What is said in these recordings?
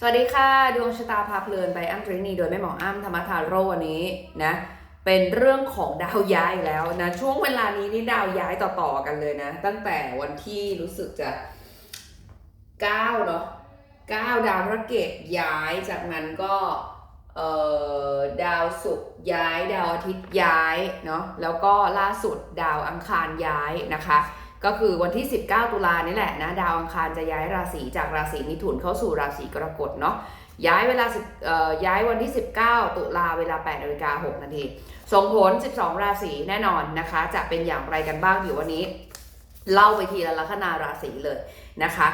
สวัสดีค่ะ ดวงชะตาพาเพลินไปอ้ำตรินีโดยแม่หมออ้ำธรรมทาโรวันนี้นะเป็นเรื่องของดาวย้ายแล้วนะช่วงเวลานี้นี่ดาวย้ายต่อๆกันเลยนะ ตั้งแต่วันที่รู้สึกจะ9เนาะ9ดาวพระเกตย้ายจากนั้นก็เอ่อดาวศุกร์ย้าย ดาวอาทิตย์ย้ายเนาะแล้วก็ล่าสุดดาวอังคารย้ายนะคะ ก็คือวันที่ 19 ตุลานี่แหละนะดาวอังคารจะย้ายราศีจากราศีมิถุนเข้าสู่ราศีกรกฎเนาะย้ายเวลาย้ายวันที่ 19 ตุลาเวลา8นาฬิกา6นาทีส่งผล 12 ราศีแน่นอนนะคะ จะเป็นอย่างไรกันบ้างอยู่วันนี้ เล่าไปทีละลัคนาราศีเลยนะคะ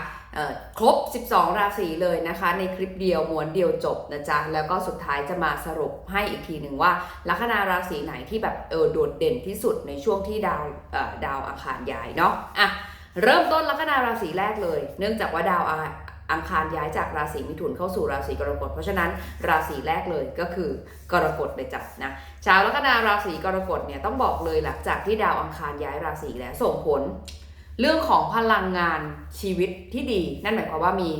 ครบ 12 ราศีเลยนะคะ ในคลิปเดียวม้วนเดียวจบนะจ๊ะ แล้วก็สุดท้ายจะมาสรุปให้อีกทีหนึ่งว่าลัคนาราศีไหนที่แบบเออโดดเด่นที่สุดในช่วงที่ดาวดาวอังคารย้ายเนาะอะเริ่มต้นลัคนาราศีแรกเลย เนื่องจากว่าดาวอาอังคารย้ายจากราศีมิถุนเข้าสู่ราศีกรกฎ เพราะฉะนั้นราศีแรกเลยก็คือกรกฎเลยจ้ะนะ ชาวลัคนาราศีกรกฎเนี่ยต้องบอกเลยหลังจากที่ดาวอังคารย้ายราศีแล้วส่งผล เรื่องของพลังงานชีวิตที่ดี นั่นหมายความว่ามี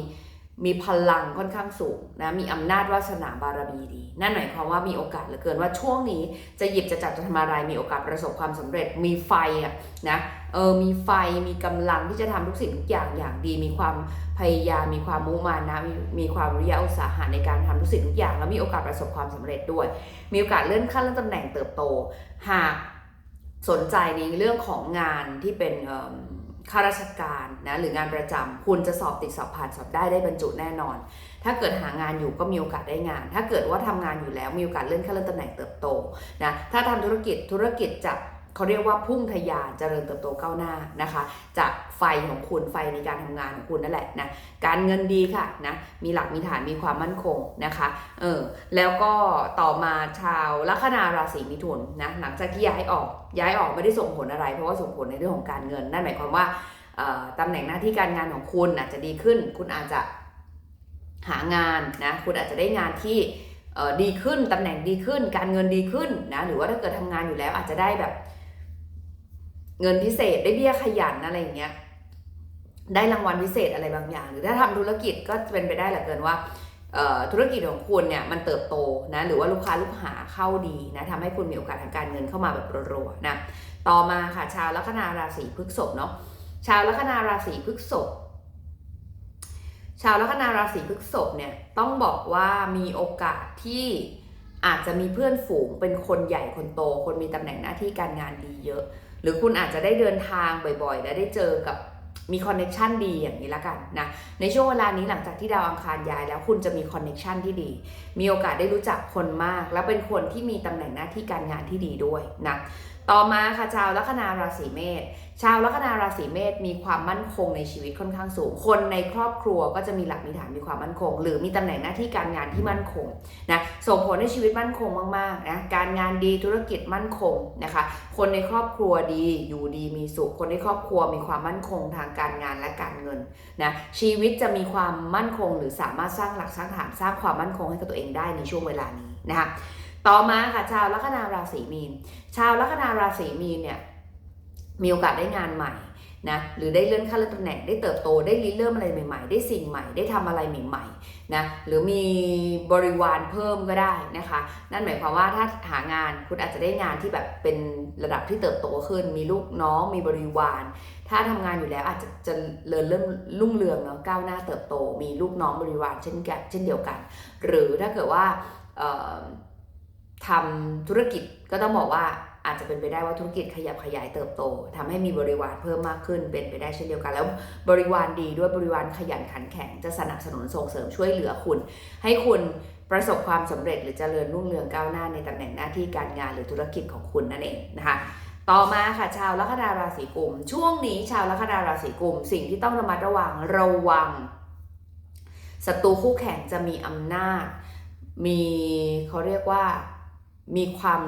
มีพลังค่อนข้างสูงนะมีอำนาจวาสนาบารมีดี นั่นหมายความว่ามีโอกาสเหลือเกินว่าช่วงนี้จะหยิบจะจับจะทำอะไรมีโอกาสประสบความสำเร็จ มีไฟอะนะเออมีไฟมีกำลังที่จะทำทุกสิ่งทุกอย่างอย่างดี มีความพยายามมีความมุมานะมีมีความวิริยะอุตสาหะในการทำทุกสิ่งทุกอย่าง แล้วมีโอกาสประสบความสำเร็จด้วย มีโอกาสเลื่อนขั้นเลื่อนตำแหน่งเติบโต หากสนใจในเรื่องของงานที่เป็นเอิ่ม ข้าราชการนะหรืองานประจำคุณจะสอบติดสอบผ่านสอบได้ได้บรรจุแน่นอน ถ้าเกิดหางานอยู่ก็มีโอกาสได้งาน ถ้าเกิดว่าทำงานอยู่แล้วมีโอกาสเลื่อนขั้นเลื่อนตำแหน่งเติบโตนะถ้าทำธุรกิจธุรกิจจะเขาเรียกว่าพุ่งทะยานเจริญเติบโตก้าวหน้านะคะ จาก ไฟของคุณไฟในการทำงานของคุณนั่นแหละนะการเงินดีค่ะนะมีหลักมีฐานมีความมั่นคงนะคะเออแล้วก็ต่อมาชาวลัคนาราศีมิถุนนะหลังจากที่ย้ายออกย้ายออกไม่ได้ส่งผลอะไร เพราะว่าส่งผลในเรื่องของการเงินนั่นหมายความว่าตำแหน่งหน้าที่การงานของคุณอาจจะดีขึ้น คุณอาจจะหางานนะคุณอาจจะได้งานที่ดีขึ้นตำแหน่งดีขึ้น การเงินดีขึ้นนะหรือว่าถ้าเกิดทำงานอยู่แล้วอาจจะได้แบบ เงินพิเศษได้เบี้ยขยันอะไรอย่างเงี้ย ได้รางวัลพิเศษอะไรบางอย่าง หรือถ้าทำธุรกิจก็เป็นไปได้เหลือเกินว่าธุรกิจของคุณเนี่ยมันเติบโตนะหรือว่าลูกค้าลูกหาเข้าดีนะทำให้คุณมีโอกาสทางการเงินเข้ามาแบบรัวๆนะต่อมาค่ะชาวลัคนาราศีพฤษภเนาะชาวลัคนาราศีพฤษภชาวลัคนาราศีพฤษภเนี่ยต้องบอกว่ามีโอกาสที่อาจจะมีเพื่อนฝูงเป็นคนใหญ่คนโต คนมีตำแหน่งหน้าที่การงานดีเยอะ หรือคุณอาจจะได้เดินทางบ่อยๆ และได้เจอกับ มีคอนเน็ชันดีอย่างนี้ละกันนะในช่วงเวลานี้หลังจากที่ดาวอังคารย้ายแล้วคุณจะมีคอนเน็ชันที่ดี มีโอกาสได้รู้จักคนมาก และเป็นคนที่มีตำแหน่งหน้าที่การงานที่ดีด้วยนะ ต่อมาค่ะชาวลัคนาราศีเมษ ชาวลัคนาราศีเมษมีความมั่นคงในชีวิตค่อนข้างสูง คนในครอบครัวก็จะมีหลักมีฐานมีความมั่นคง หรือมีตำแหน่งหน้าที่การงานที่มั่นคงนะส่งผลให้ชีวิตมั่นคงมากๆนะการงานดีธุรกิจมั่นคงนะคะ คนในครอบครัวดีอยู่ดีมีสุข คนในครอบครัวมีความมั่นคงทางการงานและการเงินนะชีวิตจะมีความมั่นคงหรือสามารถสร้างหลักสร้างฐานสร้างความมั่นคงให้กับตัวเองได้ในช่วงเวลานี้นะคะ ต่อมาค่ะชาวลัคนาราศีมีน ชาวลัคนาราศีมีนเนี่ยมีโอกาสได้งานใหม่นะหรือได้เลื่อนขั้นเลื่อนตำแหน่งได้เติบโตได้ริเริ่มอะไรใหม่ๆ ได้สิ่งใหม่ได้ทำอะไรใหม่ๆนะหรือมีบริวารเพิ่มก็ได้นะคะ นั่นหมายความว่าถ้าหางานคุณอาจจะได้งานที่แบบเป็นระดับที่เติบโตขึ้น มีลูกน้องมีบริวาร ถ้าทำงานอยู่แล้วอาจจะจะเริญเริ่มรุ่งเรืองเนาะก้าวหน้าเติบโต มีลูกน้องบริวารเช่นกันเช่นเดียวกัน หรือถ้าเกิดว่า ทำธุรกิจก็ต้องบอกว่าอาจจะเป็นไปได้ว่าธุรกิจขยับขยายเติบโตทำให้มีบริวารเพิ่มมากขึ้นเป็นไปได้เช่นเดียวกันแล้ว บริวารดีด้วยบริวารขยันขันแข็งจะสนับสนุนส่งเสริมช่วยเหลือคุณ ให้คุณประสบความสำเร็จหรือเจริญรุ่งเรืองก้าวหน้าในตำแหน่งหน้าที่การงานหรือธุรกิจของคุณนั่นเองนะคะต่อมาค่ะชาวลัคนาราศีกุม ช่วงนี้ชาวลัคนาราศีกุม สิ่งที่ต้องระมัดระวังระวังศัตรูคู่แข่งจะมีอำนาจ มีเขาเรียกว่า มีความ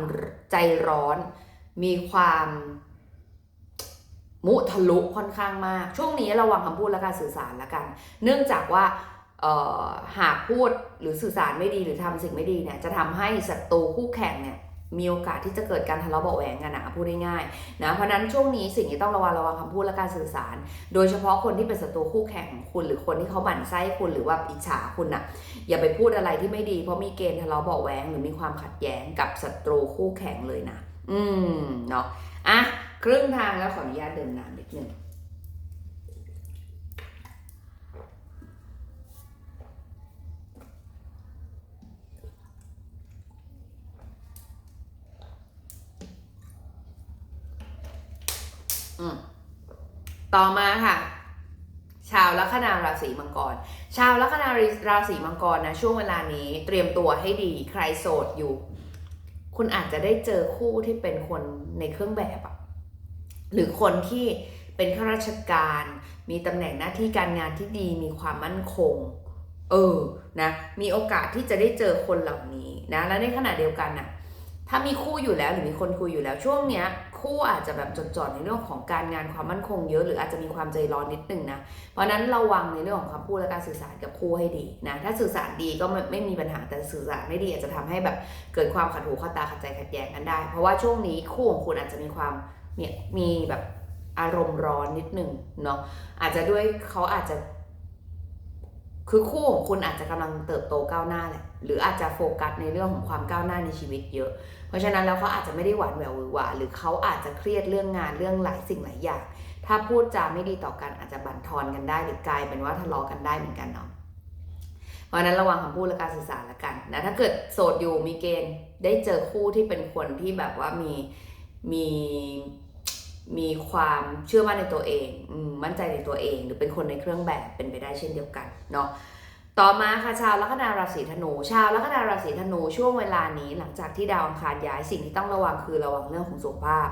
ใจร้อน มีความมุทะลุค่อนข้างมาก ช่วงนี้ระวังคำพูดและการสื่อสารละกัน เนื่องจากว่าหากพูดหรือสื่อสารไม่ดีหรือทำสิ่งไม่ดีเนี่ยจะทำให้ศัตรูคู่แข่งเนี่ย มีโอกาสที่จะเกิดการทะเลาะเบาแหวงกันนะพูดง่ายๆนะเพราะนั้นช่วงนี้สิ่งที่ต้องระวังระวังคำพูดและการสื่อสาร โดยเฉพาะคนที่เป็นศัตรูคู่แข่งของคุณ หรือคนที่เขาหมั่นไส้คุณหรือว่าอิจฉาคุณน่ะอย่าไปพูดอะไรที่ไม่ดี เพราะมีเกณฑ์ทะเลาะเบาแหวงหรือมีความขัดแย้งกับศัตรูคู่แข่งเลยนะ อืมเนาะอะครึ่งทางแล้วขออนุญาตเดินน้ำนิดนึง ต่อมาค่ะ ชาวลัคนาราศีมังกร ชาวลัคนาราศีมังกรนะช่วงเวลานี้เตรียมตัวให้ดีใครโสดอยู่ คุณอาจจะได้เจอคู่ที่เป็นคนในเครื่องแบบอะหรือคนที่เป็นข้าราชการ มีตำแหน่งหน้าที่การงานที่ดีมีความมั่นคง เออนะมีโอกาสที่จะได้เจอคนเหล่านี้นะและในขณะเดียวกันน่ะ ถ้ามีคู่อยู่แล้วหรือมีคนคุยอยู่แล้วช่วงเนี้ย คู่อาจจะแบบจดจ่อในเรื่องของการงานความมั่นคงเยอะหรืออาจจะมีความใจร้อนนิดนึงนะ เพราะนั้นระวังในเรื่องของคำพูดและการสื่อสารกับคู่ให้ดีนะถ้าสื่อสารดีก็ไม่ไม่มีปัญหาแต่สื่อสารไม่ดีอาจจะทำให้แบบเกิดความขัดหูขัดตาขัดใจขัดแย้งกันได้ เพราะว่าช่วงนี้คู่ของคุณอาจจะมีความเนี่ยมีแบบอารมณ์ร้อนนิดนึงเนาะอาจจะด้วยเขาอาจจะ คือคู่ของคุณอาจจะกำลังเติบโตก้าวหน้าแหละ หรืออาจจะโฟกัสในเรื่องของความก้าวหน้าในชีวิตเยอะ เพราะฉะนั้นแล้วเขาอาจจะไม่ได้หวานแหววหวือหวาหรือเขาอาจจะเครียดเรื่องงานเรื่องหลายสิ่งหลายอย่าง ถ้าพูดจาไม่ดีต่อกันอาจจะบั่นทอนกันได้ หรือกลายเป็นว่าทะเลาะกันได้เหมือนกันเนาะเพราะฉะนั้นระวังคำพูดและการสื่อสารละกันนะถ้าเกิดโสดอยู่มีเกณฑ์ได้เจอคู่ที่เป็นคนที่แบบว่ามีมีมีความเชื่อมั่นในตัวเอง มั่นใจในตัวเอง หรือเป็นคนในเครื่องแบบเป็นไปได้เช่นเดียวกันเนาะ ต่อมาค่ะชาวลัคนาราศีธนู ชาวลัคนาราศีธนูช่วงเวลานี้หลังจากที่ดาวอังคารย้ายสิ่งที่ต้องระวังคือระวังเรื่องของสุขภาพ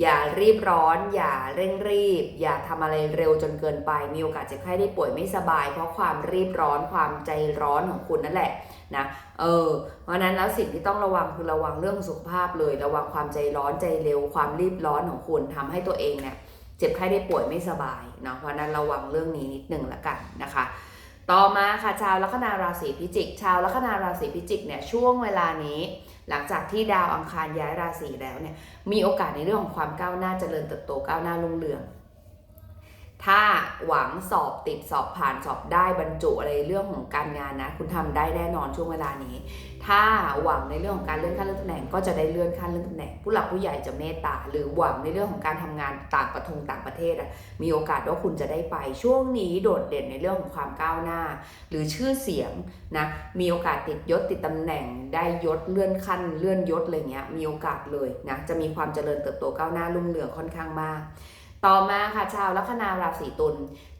อย่ารีบร้อน อย่าเร่งรีบ อย่าทำอะไรเร็วจนเกินไปมีโอกาสเจ็บไข้ได้ป่วยไม่สบาย เพราะความรีบร้อนความใจร้อนของคุณนั่นแหละนะเออเพราะนั้นแล้วสิ่งที่ต้องระวังคือระวังเรื่องสุขภาพเลย ระวังความใจร้อนใจเร็ว ความรีบร้อนของคุณทำให้ตัวเองเนี่ยเจ็บไข้ได้ป่วยไม่สบายเนาะเพราะฉะนั้นระวังเรื่องนี้นิดนึงละกันนะคะ ต่อมาค่ะชาวลัคนาราศีพิจิก ชาวลัคนาราศีพิจิกเนี่ยช่วงเวลานี้ หลังจากที่ดาวอังคารย้ายราศีแล้วเนี่ยมีโอกาสในเรื่องของความก้าวหน้าเจริญเติบโตก้าวหน้ารุ่งเรือง ถ้าหวังสอบติดสอบผ่านสอบได้บรรจุอะไรเรื่องของการงานนะ คุณทำได้แน่นอนช่วงเวลานี้ ถ้าหวังในเรื่องของการเลื่อนขั้นเลื่อนตำแหน่งก็จะได้เลื่อนขั้นเลื่อนตำแหน่งผู้หลักผู้ใหญ่จะเมตตา หรือหวังในเรื่องของการทำงานต่างประทงต่างประเทศอะมีโอกาสว่าคุณจะได้ไปช่วงนี้โดดเด่นในเรื่องของความก้าวหน้า หรือชื่อเสียงนะมีโอกาสติดยศติดตำแหน่ง ได้ยศเลื่อนขั้นเลื่อนยศอะไรเงี้ยมีโอกาสเลยนะจะมีความเจริญเติบโตก้าวหน้ารุ่งเรืองค่อนข้างมาก ต่อมาค่ะชาวลัคนาราศีตุล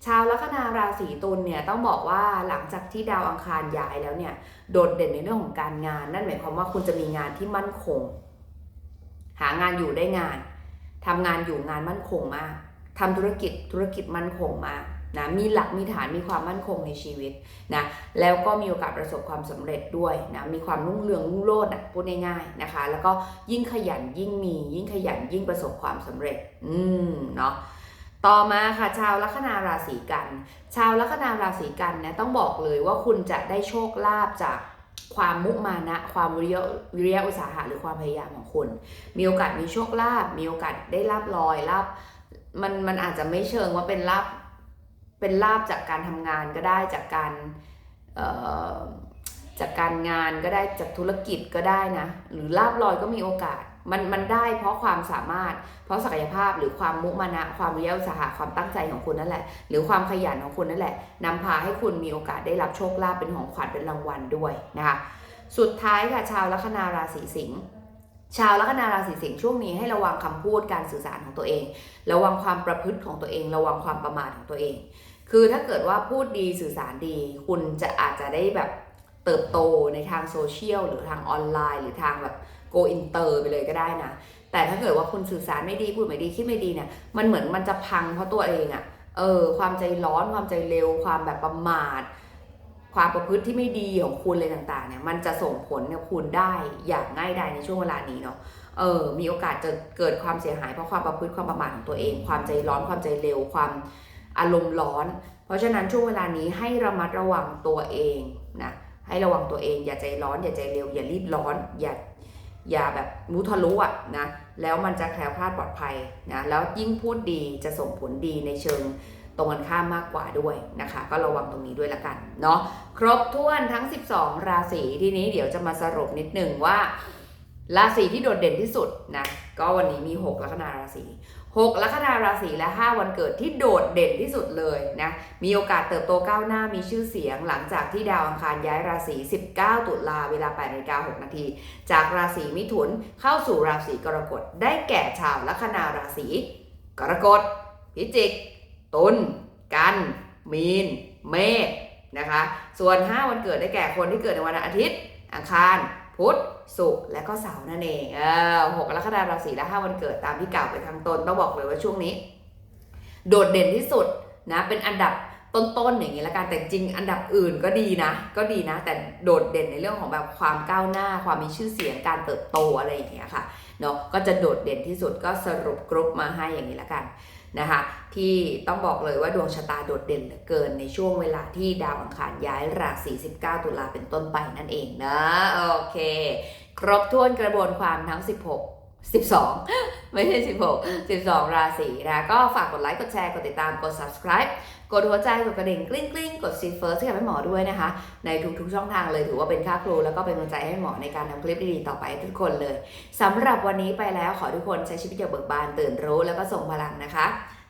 ชาวลัคนาราศีตุลเนี่ยต้องบอกว่าหลังจากที่ดาวอังคารย้ายแล้วเนี่ยโดดเด่นในเรื่องของการงาน นั่นหมายความว่าคุณจะมีงานที่มั่นคง หางานอยู่ได้งานทำงานอยู่งานมั่นคงมากทำธุรกิจธุรกิจมั่นคงมาก นะมีหลักมีฐานมีความมั่นคงในชีวิตนะแล้วก็มีโอกาสประสบความสำเร็จด้วยนะมีความรุ่งเรืองรุ่งโรจน์อะพูดง่ายๆนะคะ แล้วก็ยิ่งขยันยิ่งมียิ่งขยันยิ่งประสบความสำเร็จ อืมเนาะต่อมาค่ะชาวลัคนาราศีกัน ชาวลัคนาราศีกันนะต้องบอกเลยว่าคุณจะได้โชคลาภจากความมุมานะ ความวิริยะวิริยะอุตสาหะหรือความพยายามของคุณ มีโอกาสมีโชคลาภมีโอกาสได้ลาบลอยลาบมันมันอาจจะไม่เชิงว่าเป็นลาบ เป็นลาบจากการทำงานก็ได้จากการจากการงานก็ได้จากธุรกิจก็ได้นะ หรือลาบลอยก็มีโอกาส มันมันได้เพราะความสามารถ เพราะศักยภาพหรือความมุมานะ ความวิริยะอุตสหะความตั้งใจของคุณนั่นแหละ หรือความขยันของคุณนั่นแหละนำพาให้คุณมีโอกาสได้รับโชคลาภเป็นของขวัญเป็นรางวัลด้วยนะคะสุดท้ายค่ะชาวลัคนาราศีสิงห์ชาวลัคนาราศีสิงห์ช่วงนี้ให้ระวังคำพูดการสื่อสารของตัวเอง ระวังความประพฤติของตัวเอง ระวังความประมาทของตัวเอง คือถ้าเกิดว่าพูดดีสื่อสารดี คุณจะอาจจะได้แบบเติบโตในทางโซเชียลหรือทางออนไลน์ หรือทางแบบ go inter ไปเลยก็ได้นะ แต่ถ้าเกิดว่าคุณสื่อสารไม่ดีพูดไม่ดีคิดไม่ดีเนี่ยมันเหมือนมันจะพังเพราะตัวเองอะ่ะเออความใจร้อนความใจเร็ว ความแบบประมาท ความประพฤติที่ไม่ดีของคุณอะไรต่างๆเนี่ยมันจะส่งผลกับคุณได้อย่างง่ายดายในช่วงเวลานี้เนาะเออมีโอกาสจะเกิดความเสียหายเพราะความประพฤติความประมาทของตัวเอง ความใจร้อนความใจเร็วความ อารมณ์ร้อน เพราะฉะนั้นช่วงเวลานี้ให้ระมัดระวังตัวเองนะให้ระวังตัวเอง อย่าใจร้อน อย่าใจเร็ว อย่ารีบร้อน อย่าอย่าแบบรู้ทะลุอะนะแล้วมันจะแคล้วคลาดปลอดภัยนะแล้วยิ่งพูดดีจะส่งผลดีในเชิงตรงกันข้ามมากกว่าด้วยนะคะ ก็ระวังตรงนี้ด้วยละกันเนาะครบถ้วนทั้ง 12 ราศีทีนี้เดี๋ยวจะมาสรุปนิดหนึ่งว่า ราศีที่โดดเด่นที่สุดนะก็วันนี้มี 6 ลัคนาราศี 6ลัคนาราศีและ 5 วันเกิดที่โดดเด่นที่สุดเลยนะ มีโอกาสเติบโตก้าวหน้ามีชื่อเสียงหลังจากที่ดาวอังคารย้ายราศี 19 ตุลาเวลา8นาฬิกา6นาที จากราศีมิถุนเข้าสู่ราศีกรกฎ ได้แก่ชาวลัคนาราศีกรกฎ พิจิก ตุล กัน มีน เมษ นะคะ ส่วน 5 วันเกิดได้แก่คนที่เกิดในวันอาทิตย์ อังคาร พุธศุกร์และก็เสาร์นั่นเองเออหกกรกฎาราศีและ5วันเกิดตามที่กล่าวไปข้างต้นต้องบอกเลยว่าช่วงนี้ โดดเด่นที่สุดนะเป็นอันดับต้นๆอย่างนี้ละกันแต่จริงอันดับอื่นก็ดีนะ ก็ดีนะ แต่โดดเด่นในเรื่องของแบบความก้าวหน้า ความมีชื่อเสียงการเติบโตอะไรอย่างเงี้ยค่ะเนาะก็จะโดดเด่นที่สุดก็สรุปกรุ๊ปมาให้อย่างนี้ละกัน นะคะที่ต้องบอกเลยว่าดวงชะตาโดดเด่นเหลือเกินในช่วงเวลาที่ดาวอังคารย้ายราศี19 ตุลาเป็นต้นไปนั่นเองนะโอเค ครบถ้วนกระบวนความทั้ง 16 12 ไม่ใช่ 16 12 ราศีนะก็ฝากกดไลค์ กดแชร์ กดติดตาม กด subscribe กดหัวใจ กดกระดิ่งกลิ้งกลิ้งกด see first ให้กับแม่หมอด้วยนะคะ ในทุกๆช่องทางเลยถือว่าเป็นค่าครู แล้วก็เป็นกำลังใจให้หมอในการทำคลิปดีๆ ต่อไปทุกคนเลยสำหรับวันนี้ไปแล้วขอทุกคนใช้ชีวิตอย่างเบิกบานตื่นรู้แล้วก็ส่งพลังนะคะ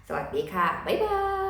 สวัสดีค่ะ บ๊ายบาย